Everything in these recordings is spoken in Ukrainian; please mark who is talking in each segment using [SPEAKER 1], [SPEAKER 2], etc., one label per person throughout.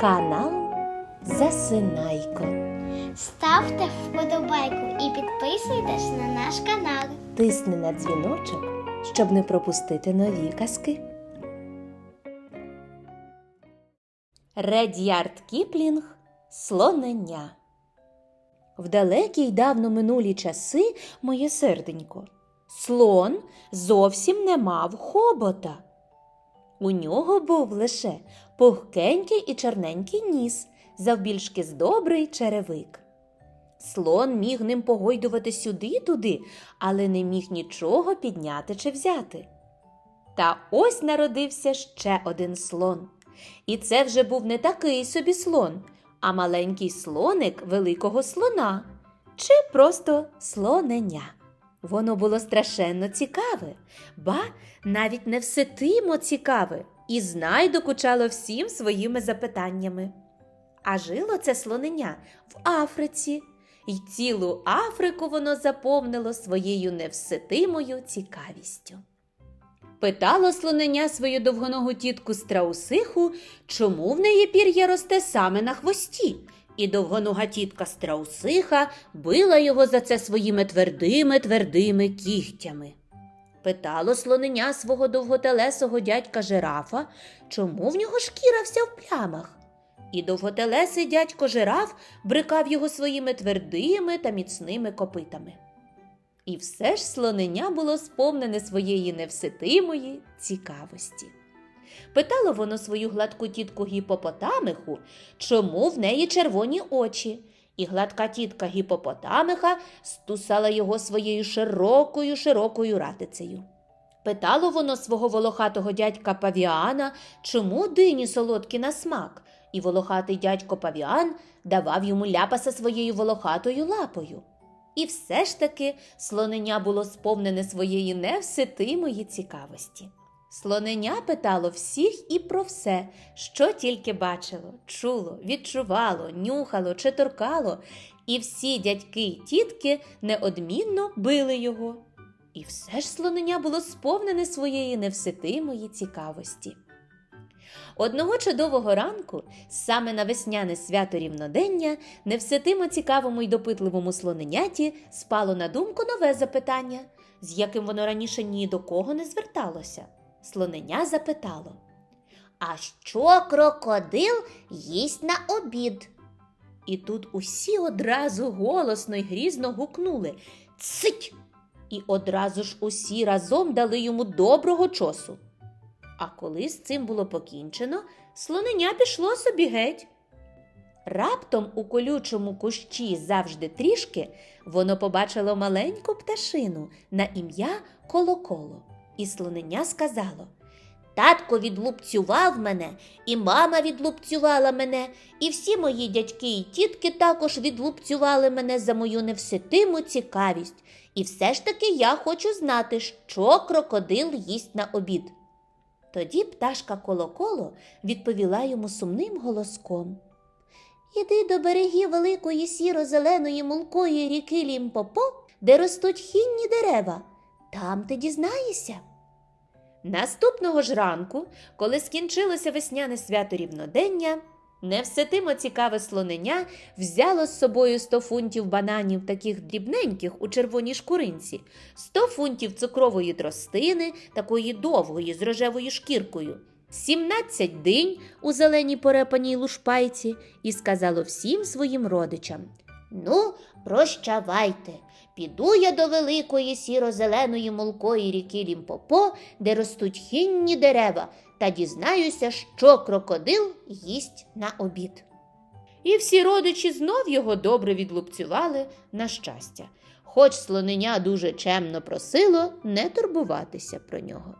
[SPEAKER 1] Канал Засинайко.
[SPEAKER 2] Ставте вподобайку і підписуйтесь на наш канал.
[SPEAKER 1] Тисни на дзвіночок, щоб не пропустити нові казки. Редярд Кіплінг Слонення. В далекі й давно минулі часи, моє серденько, слон зовсім не мав хобота. У нього був лише пухкенький і чорненький ніс, завбільшки з добрий черевик. Слон міг ним погойдувати сюди-туди, але не міг нічого підняти чи взяти. Та ось народився ще один слон. І це вже був не такий собі слон, а маленький слоник великого слона чи просто слоненя. Воно було страшенно цікаве, ба навіть не невситимо цікаве, і знай докучало всім своїми запитаннями. А жило це слоненя в Африці, і цілу Африку воно заповнило своєю невситимою цікавістю. Питало слоненя свою довгоногу тітку страусиху, чому в неї пір'я росте саме на хвості, і довгонога тітка страусиха била його за це своїми твердими твердими кігтями. Питало слоненя свого довготелесого дядька жирафа, чому в нього шкіра вся в плямах. І довготелесий дядько жираф брикав його своїми твердими та міцними копитами. І все ж слоненя було сповнене своєї невситимої цікавості. Питало воно свою гладку тітку гіпопотамиху, чому в неї червоні очі, і гладка тітка гіпопотамиха стусала його своєю широкою широкою ратицею. Питало воно свого волохатого дядька Павіана, чому дині солодкі на смак, і волохатий дядько Павіан давав йому ляпаса своєю волохатою лапою. І все ж таки слоненя було сповнене своєї невситимої цікавості. Слоненя питало всіх і про все, що тільки бачило, чуло, відчувало, нюхало чи торкало, і всі дядьки й тітки неодмінно били його. І все ж слоненя було сповнене своєї невситимої цікавості. Одного чудового ранку, саме на весняне свято рівнодення, невситимо цікавому й допитливому слоненяті спало на думку нове запитання, з яким воно раніше ні до кого не зверталося. Слоненя запитало.
[SPEAKER 2] А що крокодил їсть на обід?
[SPEAKER 1] І тут усі одразу голосно й грізно гукнули Цить! І одразу ж усі разом дали йому доброго чосу. А коли з цим було покінчено, слоненя пішло собі геть. Раптом у колючому кущі завжди трішки воно побачило маленьку пташину на ім'я Колоколо. І слоненя сказало
[SPEAKER 2] Татко відлупцював мене, і мама відлупцювала мене, і всі мої дядьки і тітки також відлупцювали мене за мою невситиму цікавість. І все ж таки я хочу знати, що крокодил їсть на обід.
[SPEAKER 1] Тоді пташка Колоколо відповіла йому сумним голоском.
[SPEAKER 2] Іди до берегів великої сіро-зеленої мулкої ріки Лімпопо, де ростуть хінні дерева. Там ти дізнаєшся.
[SPEAKER 1] Наступного ж ранку, коли скінчилося весняне свято рівнодення, невситимо цікаве слоненя взяло з собою 100 фунтів бананів таких дрібненьких у червоній шкуринці, 100 фунтів цукрової тростини, такої довгої з рожевою шкіркою, 17 динь у зеленій порепаній лушпайці і сказало всім своїм родичам.
[SPEAKER 2] Ну, прощавайте. Піду я до великої сіро-зеленої мулкої ріки Лімпопо, де ростуть хінні дерева, та дізнаюся, що крокодил їсть на обід.
[SPEAKER 1] І всі родичі знов його добре відлупцювали на щастя, хоч слоненя дуже чемно просило не турбуватися про нього.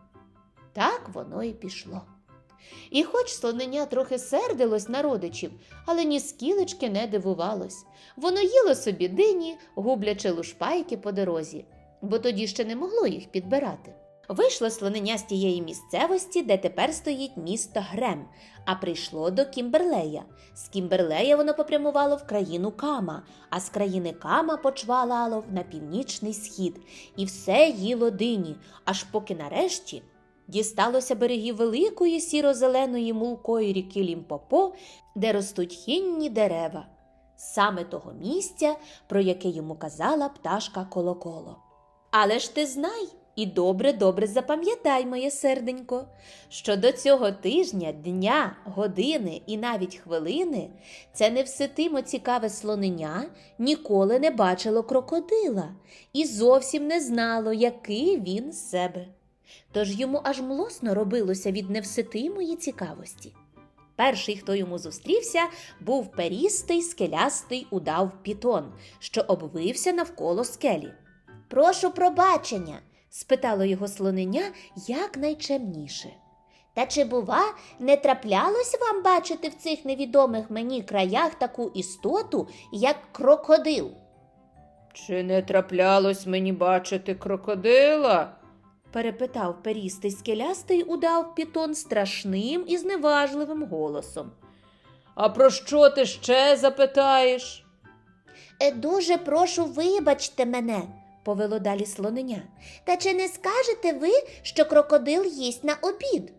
[SPEAKER 1] Так воно і пішло. І хоч слоненя трохи сердилось на родичів, але ні скілечки не дивувалось. Воно їло собі дині, гублячи лушпайки по дорозі, бо тоді ще не могло їх підбирати. Вийшло слоненя з тієї місцевості, де тепер стоїть місто Грем, а прийшло до Кімберлея. З Кімберлея воно попрямувало в країну Кама, а з країни Кама почвалало на північний схід, і все їло дині, аж поки нарешті дісталося берегів великої сіро-зеленої мулкої ріки Лімпопо, де ростуть хінні дерева, саме того місця, про яке йому казала пташка Колоколо. Але ж ти знай і добре-добре запам'ятай, моє серденько, що до цього тижня, дня, години і навіть хвилини це невситимо цікаве слоненя ніколи не бачило крокодила і зовсім не знало, який він з себе. Тож йому аж млосно робилося від невситимої цікавості. Перший, хто йому зустрівся, був перістий скелястий удав пітон, що обвився навколо скелі.
[SPEAKER 2] Прошу пробачення.
[SPEAKER 1] Спитало його слоненя якнайчемніше.
[SPEAKER 2] Та чи, бува, не траплялось вам бачити в цих невідомих мені краях таку істоту, як крокодил?
[SPEAKER 1] Чи не траплялось мені бачити крокодила? Перепитав перістий скелястий удав пітон страшним і зневажливим голосом. А про що ти ще запитаєш?
[SPEAKER 2] Е, Дуже прошу, вибачте мене.
[SPEAKER 1] повело далі слоненя.
[SPEAKER 2] Та чи не скажете ви, що крокодил їсть на обід?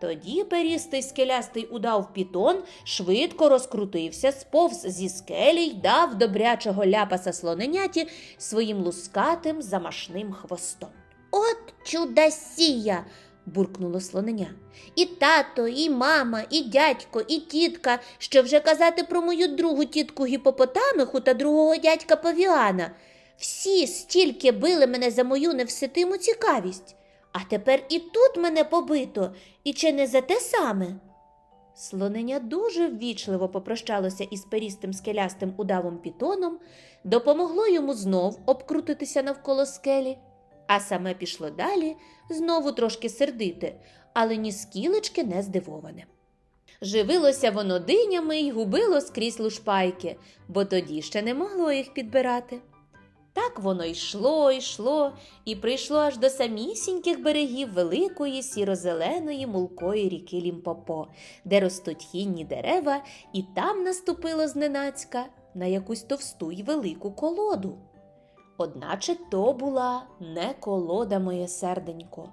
[SPEAKER 1] Тоді перістий скелястий удав пітон, швидко розкрутився, сповз зі скелі й дав добрячого ляпаса слоненяті своїм лускатим замашним хвостом.
[SPEAKER 2] От чудасія!
[SPEAKER 1] буркнуло слоненя.
[SPEAKER 2] І тато, і мама, і дядько, і тітка, що вже казати про мою другу тітку гіпопотамиху та другого дядька Павіана. Всі стільки били мене за мою невситиму цікавість. А тепер і тут мене побито, і чи не за те саме?
[SPEAKER 1] Слоненя дуже ввічливо попрощалося із перістим скелястим удавом пітоном, допомогло йому знов обкрутитися навколо скелі, а саме пішло далі, знову трошки сердите, але ні скілечки не здивоване. Живилося воно динями й губило скрізь лушпайки, бо тоді ще не могло їх підбирати. Так воно йшло, йшло, і прийшло аж до самісіньких берегів великої сіро-зеленої мулкої ріки Лімпопо, де ростуть хінні дерева, і там наступило зненацька на якусь товсту й велику колоду. Одначе то була не колода, моє серденько.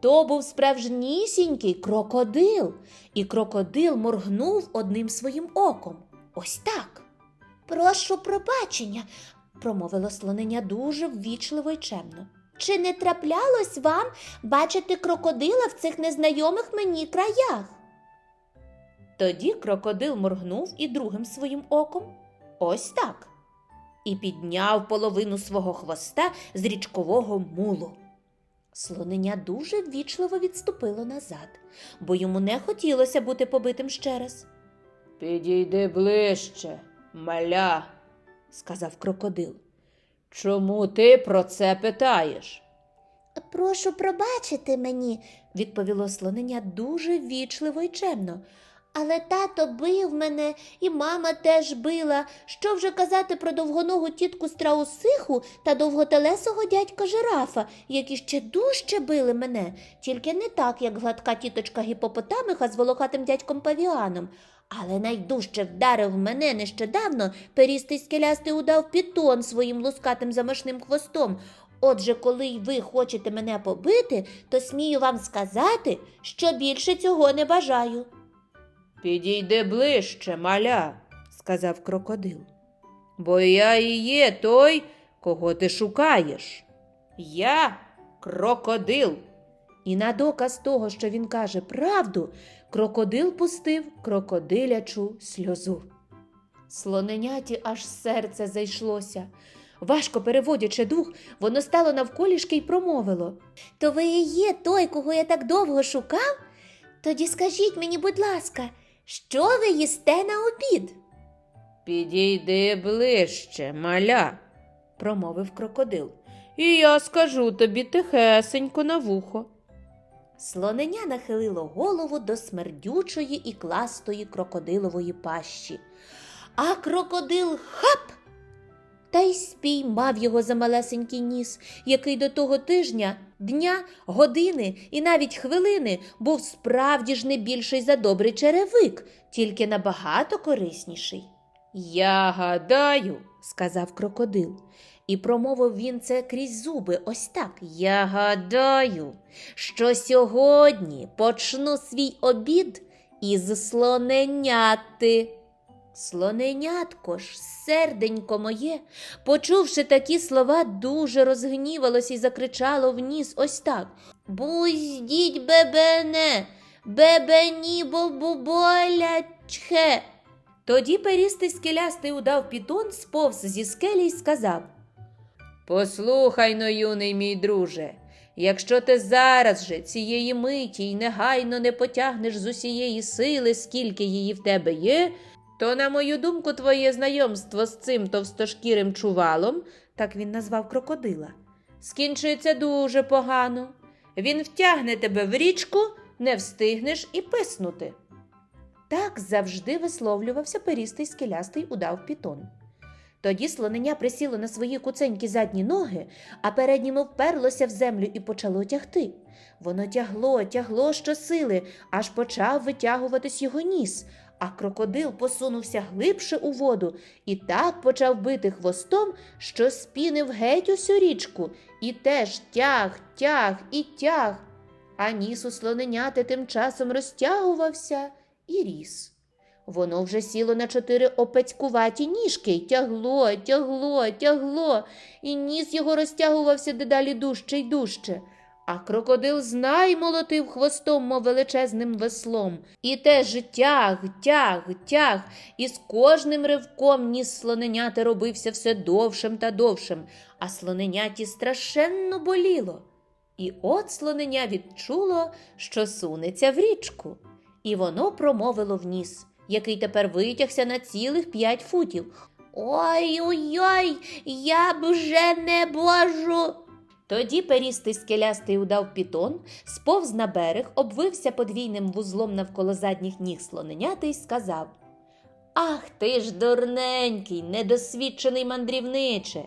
[SPEAKER 1] То був справжнісінький крокодил, і крокодил моргнув одним своїм оком. Ось так.
[SPEAKER 2] Прошу пробачення,
[SPEAKER 1] промовило слонення дуже ввічливо й чемно.
[SPEAKER 2] чи не траплялось вам бачити крокодила в цих незнайомих мені краях?
[SPEAKER 1] Тоді крокодил моргнув і другим своїм оком. Ось так. І підняв половину свого хвоста з річкового мулу. Слонення дуже ввічливо відступило назад, бо йому не хотілося бути побитим ще раз. Підійди ближче, маля, сказав крокодил. Чому ти про це питаєш?
[SPEAKER 2] Прошу пробачити мені,
[SPEAKER 1] відповіло слонення дуже ввічливо й чемно.
[SPEAKER 2] Але тато бив мене, і мама теж била. Що вже казати про довгоногу тітку страусиху та довготелесого дядька жирафа, які ще дужче били мене, тільки не так, як гладка тіточка гіпопотамиха з волохатим дядьком павіаном. Але найдужче вдарив мене нещодавно перістий скелястий удав пітон своїм лускатим замашним хвостом. Отже, коли й ви хочете мене побити, то смію вам сказати, що більше цього не бажаю.
[SPEAKER 1] Підійди ближче, маля, сказав крокодил. Бо я і є той, кого ти шукаєш. Я крокодил. І на доказ того, що він каже правду, крокодил пустив крокодилячу сльозу. Слоненяті аж серце зайшлося. Важко переводячи дух, воно стало навколішки й промовило.
[SPEAKER 2] То ви і є той, кого я так довго шукав? Тоді скажіть мені, будь ласка, що ви їсте на обід?
[SPEAKER 1] Підійди ближче, маля, промовив крокодил. І я скажу тобі тихесенько на вухо. Слоненя нахилило голову до смердючої і кластої крокодилової пащі. А крокодил хап! Та й спіймав його за малесенький ніс, який до того тижня, дня, години і навіть хвилини був справді ж не більший за добрий черевик, тільки набагато корисніший. Я гадаю, сказав крокодил,
[SPEAKER 2] І промовив він це крізь зуби ось так. Я гадаю, що сьогодні почну свій обід із слоненяти. Слоненятко ж, серденько моє, почувши такі слова, дуже розгнівалось і закричало вніс ось так. Буздіть бебене, бебені боболячхе.
[SPEAKER 1] Тоді перістий скелястий удав пітон сповз зі скелі й сказав Послухай но, юний мій друже, якщо ти зараз же цієї миті й негайно не потягнеш з усієї сили, скільки її в тебе є, то, на мою думку, твоє знайомство з цим товстошкірим чувалом, так він назвав крокодила, скінчиться дуже погано. Він втягне тебе в річку, не встигнеш і писнути. Так завжди висловлювався перістий скелястий удав пітон. Тоді слонення присіло на свої куценькі задні ноги, а передніми вперлося в землю і почало тягти. Воно тягло, тягло щосили, аж почав витягуватись його ніс, а крокодил посунувся глибше у воду і так почав бити хвостом, що спінив геть усю річку, і теж тяг, тяг і тяг. А ніс у слоненяти тим часом розтягувався і ріс. Воно вже сіло на чотири опецькуваті ніжки й тягло, тягло, тягло, і ніс його розтягувався дедалі дужче й дужче. А крокодил знай молотив хвостом, мов величезним веслом, і теж тяг, тяг, тяг, і з кожним ривком ніс слоненяти робився все довшим та довшим, а слоненяті страшенно боліло. І от слоненя відчуло, що сунеться в річку, і воно промовило в ніс, який тепер витягся на цілих п'ять футів.
[SPEAKER 2] Ой-ой-ой, я б вже не можу.
[SPEAKER 1] Тоді перістий скелястий удав пітон, сповз на берег, обвився подвійним вузлом навколо задніх ніг слоненяти й сказав Ах ти ж дурненький, недосвідчений мандрівниче.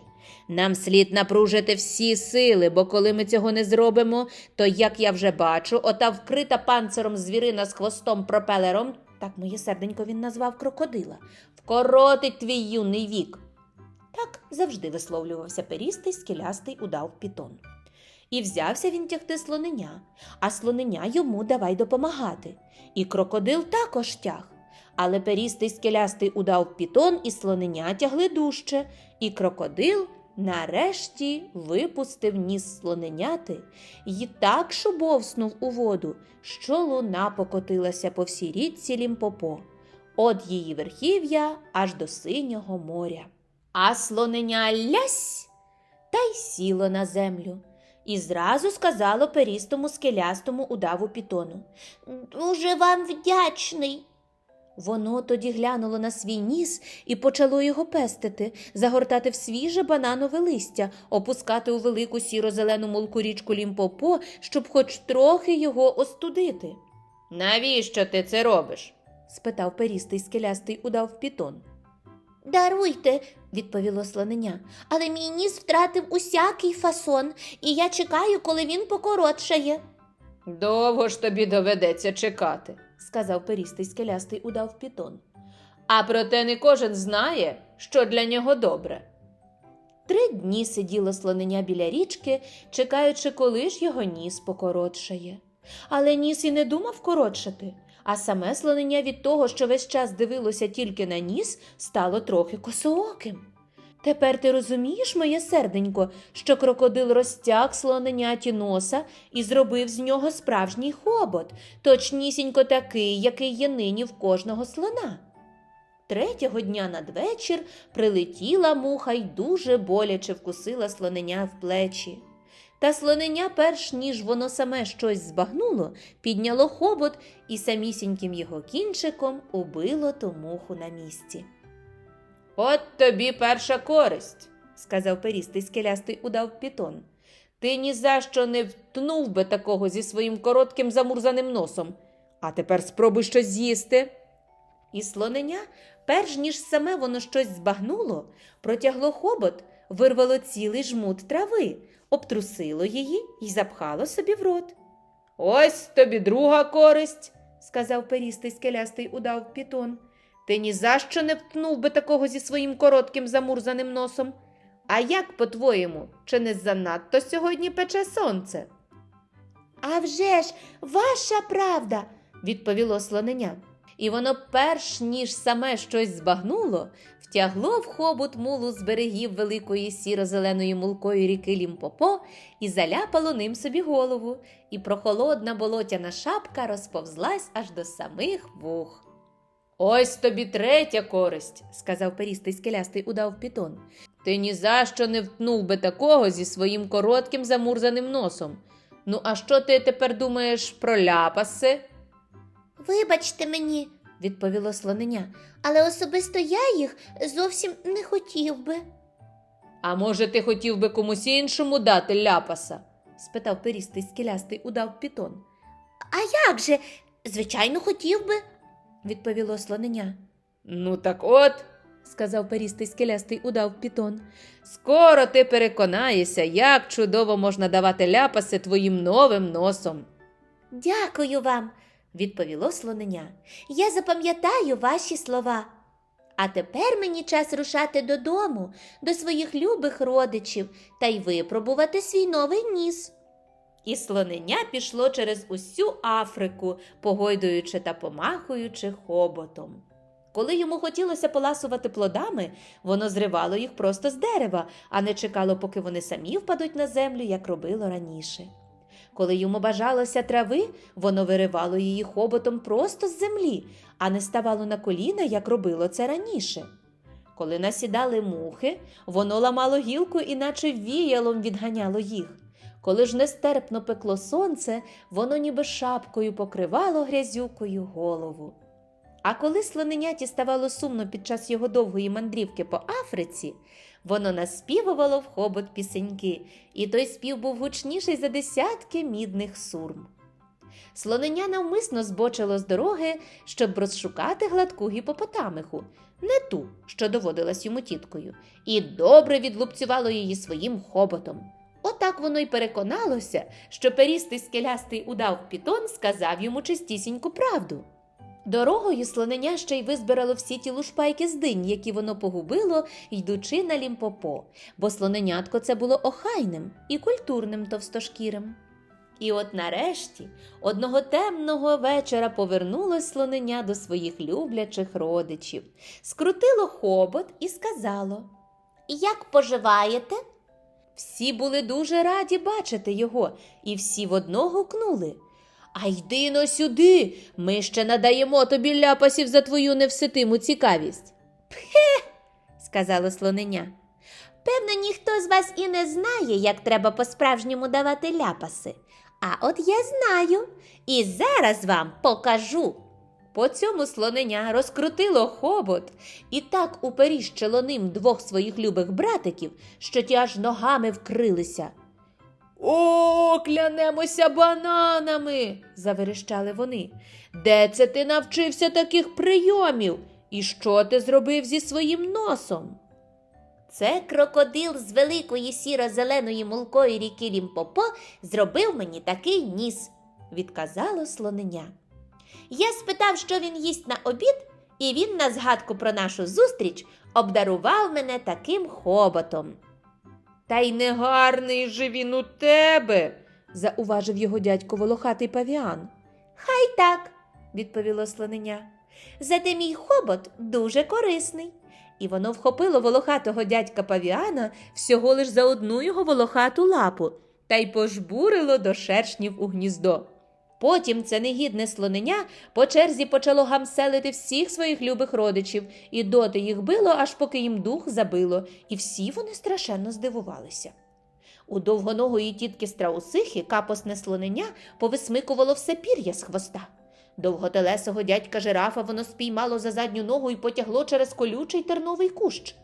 [SPEAKER 1] Нам слід напружити всі сили, бо коли ми цього не зробимо, то, як я вже бачу, ота вкрита панциром звірина з хвостом пропелером, так моє серденько він назвав крокодила, вкоротить твій юний вік. Так завжди висловлювався перістий, скелястий удав пітон. І взявся він тягти слоненя, а слоненя йому давай допомагати. І крокодил також тяг. Але перістий скелястий удав пітон, і слоненя тягли дужче, і крокодил нарешті випустив ніс слоненяти і так шубовснув у воду, що луна покотилася по всій річці Лімпопо, от її верхів'я аж до синього моря. А слоненя лясь та й сіло на землю. І зразу сказало перістому скелястому удаву пітону.
[SPEAKER 2] Дуже вам вдячний.
[SPEAKER 1] Воно тоді глянуло на свій ніс і почало його пестити, загортати в свіже бананове листя, опускати у велику сіро-зелену мулку річку Лімпопо, щоб хоч трохи його остудити. Навіщо ти це робиш? спитав перістий скелястий удав пітон.
[SPEAKER 2] Даруйте, відповіло слоненя, але мій ніс втратив усякий фасон, і я чекаю, коли він покоротшає.
[SPEAKER 1] Довго ж тобі доведеться чекати, сказав перістий скелястий удав пітон. А проте не кожен знає, що для нього добре. Три дні сиділо слоненя біля річки, чекаючи, коли ж його ніс покоротшає. Але ніс і не думав коротшати, а саме слоненя від того, що весь час дивилося тільки на ніс, стало трохи косооким. Тепер ти розумієш, моє серденько, що крокодил розтяг слоненяті носа і зробив з нього справжній хобот, точнісінько такий, який є нині в кожного слона. Третього дня надвечір прилетіла муха й дуже боляче вкусила слоненя в плечі. Та слоненя, перш ніж воно саме щось збагнуло, підняло хобот і самісіньким його кінчиком убило ту муху на місці. От тобі перша користь, сказав перістий скелястий удав пітон. Ти ні за що не втнув би такого зі своїм коротким замурзаним носом. А тепер спробуй щось з'їсти. І слоненя, перш ніж саме воно щось збагнуло, протягло хобот, вирвало цілий жмут трави, обтрусило її і запхало собі в рот. Ось тобі друга користь, сказав перістий скелястий удав пітон. Ти ні за що не втнув би такого зі своїм коротким замурзаним носом. А як, по-твоєму, чи не занадто сьогодні пече сонце?
[SPEAKER 2] А вже ж, ваша правда,
[SPEAKER 1] відповіло слоненя. І воно, перш ніж саме щось збагнуло, втягло в хобот мулу з берегів великої сіро-зеленої мулкої ріки Лімпопо і заляпало ним собі голову, і прохолодна болотяна шапка розповзлась аж до самих вух. Ось тобі третя користь, сказав перістий скелястий удав пітон. Ти ні за що не втнув би такого зі своїм коротким замурзаним носом. Ну, а що ти тепер думаєш про ляпаси?
[SPEAKER 2] вибачте мені,
[SPEAKER 1] відповіло слоненя.
[SPEAKER 2] але особисто я їх зовсім не хотів би.
[SPEAKER 1] А може, ти хотів би комусь іншому дати ляпаса? спитав перістий скелястий удав пітон.
[SPEAKER 2] А як же? Звичайно, хотів би.
[SPEAKER 1] відповіло слоненя. Ну так от, сказав перістий скелястий удав пітон. Скоро ти переконаєшся, як чудово можна давати ляпаси твоїм новим носом.
[SPEAKER 2] Дякую вам,
[SPEAKER 1] відповіло слоненя.
[SPEAKER 2] я запам'ятаю ваші слова. А тепер мені час рушати додому, до своїх любих родичів та й випробувати свій новий ніс.
[SPEAKER 1] І слоненя пішло через усю Африку, погойдуючи та помахуючи хоботом. Коли йому хотілося поласувати плодами, воно зривало їх просто з дерева, а не чекало, поки вони самі впадуть на землю, як робило раніше. Коли йому бажалося трави, воно виривало її хоботом просто з землі, а не ставало на коліна, як робило це раніше. Коли насідали мухи, воно ламало гілку і наче віялом відганяло їх. Коли ж нестерпно пекло сонце, воно ніби шапкою покривало грязюкою голову. А коли слоненяті ставало сумно під час його довгої мандрівки по Африці, воно наспівувало в хобот пісеньки, і той спів був гучніший за десятки мідних сурм. Слоненя навмисно збочило з дороги, щоб розшукати гладку гіпопотамиху, не ту, що доводилась йому тіткою, і добре відлупцювало її своїм хоботом. Отак воно й переконалося, що перістий скелястий удав пітон сказав йому чистісіньку правду. Дорогою слоненя ще й визбирало всі ті лушпайки з динь, які воно погубило, йдучи на лімпопо, бо слоненятко це було охайним і культурним товстошкірим. І от нарешті одного темного вечора повернулось слоненя до своїх люблячих родичів, скрутило хобот і сказало.
[SPEAKER 2] Як поживаєте?
[SPEAKER 1] Всі були дуже раді бачити його, і всі в одно гукнули. А йди но сюди, ми ще надаємо тобі ляпасів за твою невситиму цікавість. сказала слоненя.
[SPEAKER 2] Певно, ніхто з вас і не знає, як треба по-справжньому давати ляпаси. А от я знаю і зараз вам покажу.
[SPEAKER 1] По цьому слоненя розкрутило хобот і так уперіщило ним двох своїх любих братиків, що ті аж ногами вкрилися. О, клянемося бананами, заверещали вони. Де це ти навчився таких прийомів? І що ти зробив зі своїм носом?
[SPEAKER 2] Це крокодил з великої сіро-зеленої мулкої ріки Лімпопо зробив мені такий ніс, відказало слоненя. Я спитав, що він їсть на обід, і він на згадку про нашу зустріч обдарував мене таким хоботом.
[SPEAKER 1] Та й негарний же він у тебе, зауважив його дядько волохатий павіан.
[SPEAKER 2] Хай так, відповіло слонення. Зате мій хобот дуже корисний.
[SPEAKER 1] І воно вхопило волохатого дядька павіана всього лиш за одну його волохату лапу та й пожбурило до шершнів у гніздо. Потім це негідне слоненя по черзі почало гамселити всіх своїх любих родичів, і доти їх било, аж поки їм дух забило, і всі вони страшенно здивувалися. У довгоногої тітки страусихи капосне слоненя повисмикувало все пір'я з хвоста. Довготелесого дядька жирафа воно спіймало за задню ногу і потягло через колючий терновий кущ.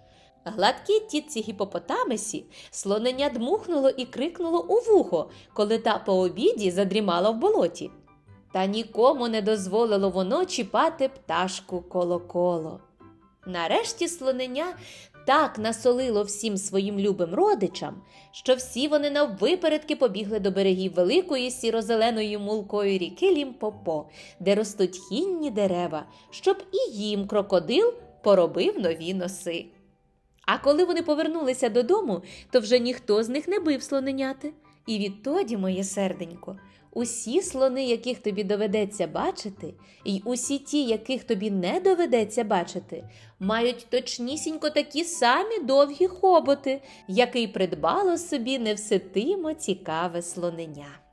[SPEAKER 1] Гладкій тітці гіпопотамесі слоненя дмухнуло і крикнуло у вухо, коли та по обіді задрімала в болоті. Та нікому не дозволило воно чіпати пташку коло-коло. Нарешті слоненя так насолило всім своїм любим родичам, що всі вони наввипередки побігли до берегів великої сіро-зеленої мулкої ріки Лімпопо, де ростуть хінні дерева, щоб і їм крокодил поробив нові носи. А коли вони повернулися додому, то вже ніхто з них не бив слоненяти. І відтоді, моє серденько, усі слони, яких тобі доведеться бачити, і усі ті, яких тобі не доведеться бачити, мають точнісінько такі самі довгі хоботи, який придбало собі невситимо цікаве слоненя.